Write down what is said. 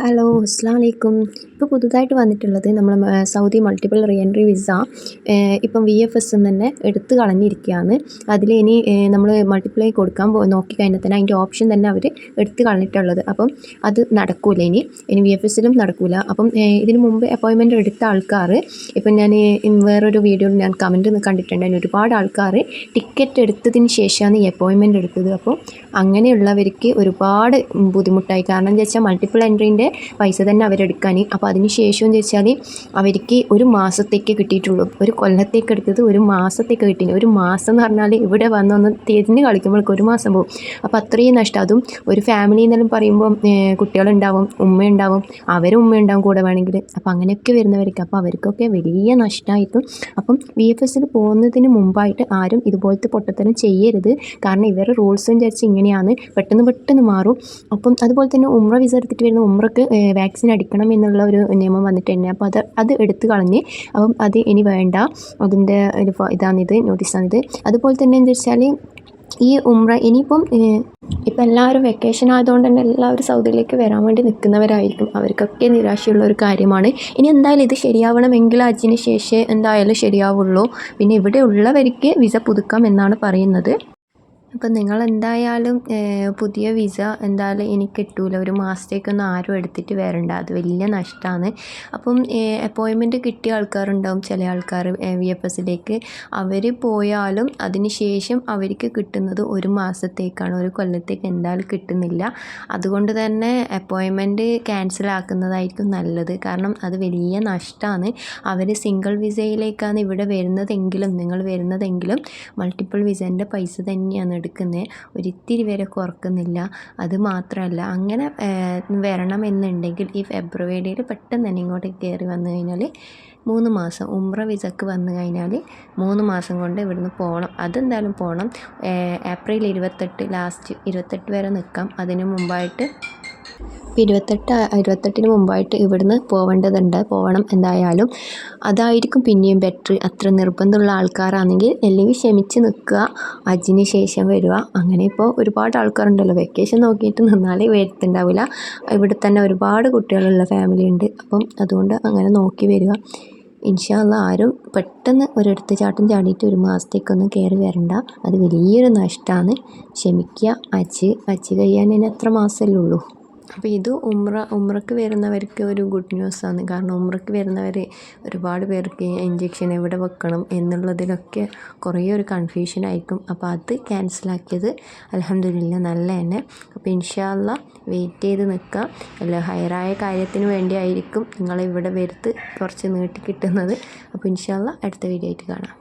Hello അസ്സാം വലൈക്കും ഇപ്പോൾ പുതുതായിട്ട് വന്നിട്ടുള്ളത് നമ്മൾ Saudi multiple re entry visa ഇപ്പം വി എഫ് എസ് തന്നെ എടുത്ത് കളഞ്ഞിരിക്കുകയാണ് അതിൽ ഇനി നമ്മൾ മൾട്ടിപ്ലൈ കൊടുക്കാൻ നോക്കി നോക്കിക്കഴിഞ്ഞാൽ തന്നെ അതിന്റെ ഓപ്ഷൻ തന്നെ അവർ എടുത്ത് കളഞ്ഞിട്ടുള്ളത്. അപ്പം അത് നടക്കൂല ഇനി. ഇനി വി എഫ് എസിലും നടക്കൂല. അപ്പം ഇതിന് മുമ്പ് അപ്പോയിൻമെന്റ് എടുത്ത ആൾക്കാർ ഇപ്പം ഞാൻ വേറൊരു വീഡിയോയിൽ ഞാൻ കമന്റ് കണ്ടിട്ടുണ്ടായിരുന്നു ഒരുപാട് ആൾക്കാർ ടിക്കറ്റ് എടുത്തതിന് ശേഷമാണ് ഈ അപ്പോയിൻമെന്റ് എടുത്തത്. അപ്പോൾ അങ്ങനെയുള്ളവർക്ക് ഒരുപാട് ബുദ്ധിമുട്ടായി. കാരണം എന്താ വെച്ചാൽ മൾട്ടിപ്പിൾ എൻട്രീന്റെ പൈസ തന്നെ അവരെടുക്കാൻ അപ്പോൾ അതിന് ശേഷം വെച്ചാൽ അവർക്ക് ഒരു മാസത്തേക്ക് കിട്ടിയിട്ടുള്ളൂ. ഒരു കൊല്ലത്തേക്ക് എടുത്തത് ഒരു മാസത്തേക്ക് കിട്ടി ഒരു മാസം എന്ന് പറഞ്ഞാൽ ഇവിടെ വന്നൊന്ന് തിരിഞ്ഞ് കളിക്കുമ്പോഴേക്കും ഒരു മാസം പോകും. അപ്പോൾ അത്രയും നഷ്ടം. അതും ഒരു ഫാമിലി എന്നെല്ലാം പറയുമ്പോൾ കുട്ടികളുണ്ടാവും ഉമ്മയുണ്ടാവും അവരും ഉമ്മയുണ്ടാവും കൂടെ വേണമെങ്കിൽ. അപ്പോൾ അങ്ങനെയൊക്കെ വരുന്നവർക്ക് അപ്പോൾ അവർക്കൊക്കെ വലിയ നഷ്ടമായിട്ടും അപ്പം വി എഫ് എസിൽ പോകുന്നതിന് മുമ്പായിട്ട് ആരും ഇതുപോലത്തെ പൊട്ടത്തരം ചെയ്യരുത്. കാരണം ഇവരുടെ റൂൾസ് വിചാരിച്ച് ഇങ്ങനെയാണ്. പെട്ടെന്ന് പെട്ടെന്ന് മാറും. അപ്പം അതുപോലെ തന്നെ ഉമ്ര വിസ എടുത്തിട്ട് വരുന്ന ഉമ്രക്ക് വാക്സിൻ അടിക്കണം എന്നുള്ള ഒരു നിയമം വന്നിട്ട് തന്നെ. അപ്പോൾ അത് അത് എടുത്തു കളഞ്ഞ് അപ്പം അത് ഇനി വേണ്ട. അതിന്റെ ഒരു ഇതാണിത് നോട്ടീസാണിത്. അതുപോലെ തന്നെ എന്താ വെച്ചാൽ ഈ ഉമ്ര ഇനിയിപ്പം ഇപ്പം എല്ലാവരും വെക്കേഷൻ ആയതുകൊണ്ട് തന്നെ എല്ലാവരും സൗദിയിലേക്ക് വരാൻ വേണ്ടി നിൽക്കുന്നവരായിരിക്കും. അവർക്കൊക്കെ നിരാശയുള്ള ഒരു കാര്യമാണ്. ഇനി എന്തായാലും ഇത് ശരിയാവണമെങ്കിൽ അതിന് ശേഷം എന്തായാലും ശരിയാവുള്ളൂ. പിന്നെ ഇവിടെ ഉള്ളവർക്ക് വിസ പുതുക്കാം എന്നാണ് പറയുന്നത്. അപ്പം നിങ്ങൾ എന്തായാലും പുതിയ വിസ എന്തായാലും എനിക്ക് കിട്ടൂല. ഒരു മാസത്തേക്കൊന്നും ആരും എടുത്തിട്ട് വരണ്ട. അത് വലിയ നഷ്ടമാണ് അപ്പം അപ്പോയിൻമെന്റ് കിട്ടിയ ആൾക്കാരുണ്ടാവും. ചില ആൾക്കാർ വി എഫ് എസിലേക്ക് അവർ പോയാലും അതിന് ശേഷം അവർക്ക് കിട്ടുന്നത് ഒരു മാസത്തേക്കാണ്. ഒരു കൊല്ലത്തേക്ക് എന്തായാലും കിട്ടുന്നില്ല. അതുകൊണ്ട് തന്നെ അപ്പോയിൻമെന്റ് ക്യാൻസൽ ആക്കുന്നതായിരിക്കും നല്ലത്. കാരണം അത് വലിയ നഷ്ടമാണ് അവർ സിംഗിൾ വിസയിലേക്കാണ് ഇവിടെ വരുന്നതെങ്കിലും നിങ്ങൾ വരുന്നതെങ്കിലും മൾട്ടിപ്പിൾ വിസേന്റെ പൈസ തന്നെയാണ് എടുക്കുന്നത് ഒരിത്തിരി പേരെ കുറക്കുന്നില്ല. അത് മാത്രമല്ല അങ്ങനെ വരണം എന്നുണ്ടെങ്കിൽ ഈ ഫെബ്രുവരിയിൽ പെട്ടെന്ന് തന്നെ ഇങ്ങോട്ട് കയറി വന്നു കഴിഞ്ഞാൽ മൂന്ന് മാസം ഉംറ വിസക്ക് വന്നു കഴിഞ്ഞാൽ മൂന്ന് മാസം കൊണ്ട് ഇവിടുന്ന് പോകണം അതെന്തായാലും പോകണം ഏപ്രിൽ ഇരുപത്തെട്ട് ലാസ്റ്റ് ഇരുപത്തെട്ട് വരെ നിൽക്കാം. അതിന് മുമ്പായിട്ട് ഇരുപത്തെട്ട് ഇരുപത്തെട്ടിന് മുമ്പായിട്ട് ഇവിടുന്ന് പോവേണ്ടതുണ്ട്. പോകണം എന്തായാലും. അതായിരിക്കും പിന്നെയും ബെറ്റർ അത്ര നിർബന്ധമുള്ള ആൾക്കാരാണെങ്കിൽ അല്ലെങ്കിൽ ക്ഷമിച്ച് നിൽക്കുക. അജിന് ശേഷം വരിക. അങ്ങനെ ഇപ്പോൾ ഒരുപാട് ആൾക്കാരുണ്ടല്ലോ. വെക്കേഷൻ നോക്കിയിട്ട് നിന്നാലേ വരുത്തുണ്ടാവില്ല. ഇവിടെ തന്നെ ഒരുപാട് കുട്ടികളുള്ള ഫാമിലി ഉണ്ട്. അപ്പം അതുകൊണ്ട് അങ്ങനെ നോക്കി വരിക. ഇൻഷാല്ല ആരും പെട്ടെന്ന് ഒരിടത്ത് ചാട്ടം ചാടിയിട്ട് ഒരു മാസത്തേക്കൊന്നും കയറി വരണ്ട. അത് വലിയൊരു നഷ്ടമാണ് ക്ഷമിക്കുക അച്ച് അച്ച് കഴിയാൻ ഇനി എത്ര മാസമല്ലേ ഉള്ളൂ? അപ്പോൾ ഇത് ഉമ്ര ഉമ്രക്ക് വരുന്നവർക്ക് ഒരു ഗുഡ് ന്യൂസ് ആണ്. കാരണം ഉമ്രക്ക് വരുന്നവർ ഒരുപാട് പേർക്ക് ഇഞ്ചക്ഷൻ എവിടെ വെക്കണം എന്നുള്ളതിലൊക്കെ കുറേ ഒരു കൺഫ്യൂഷൻ ആയിരിക്കും. അപ്പോൾ അത് ക്യാൻസലാക്കിയത് അലഹമില്ല നല്ല തന്നെ. അപ്പോൾ ഇൻഷാല്ല വെയിറ്റ് ചെയ്ത് നിൽക്കാം അല്ല ഹയറായ കാര്യത്തിന് വേണ്ടിയായിരിക്കും നിങ്ങളിവിടെ വരുത്ത് കുറച്ച് നീട്ടി കിട്ടുന്നത്. അപ്പോൾ ഇൻഷാല്ല അടുത്ത വീഡിയോ ആയിട്ട് കാണാം.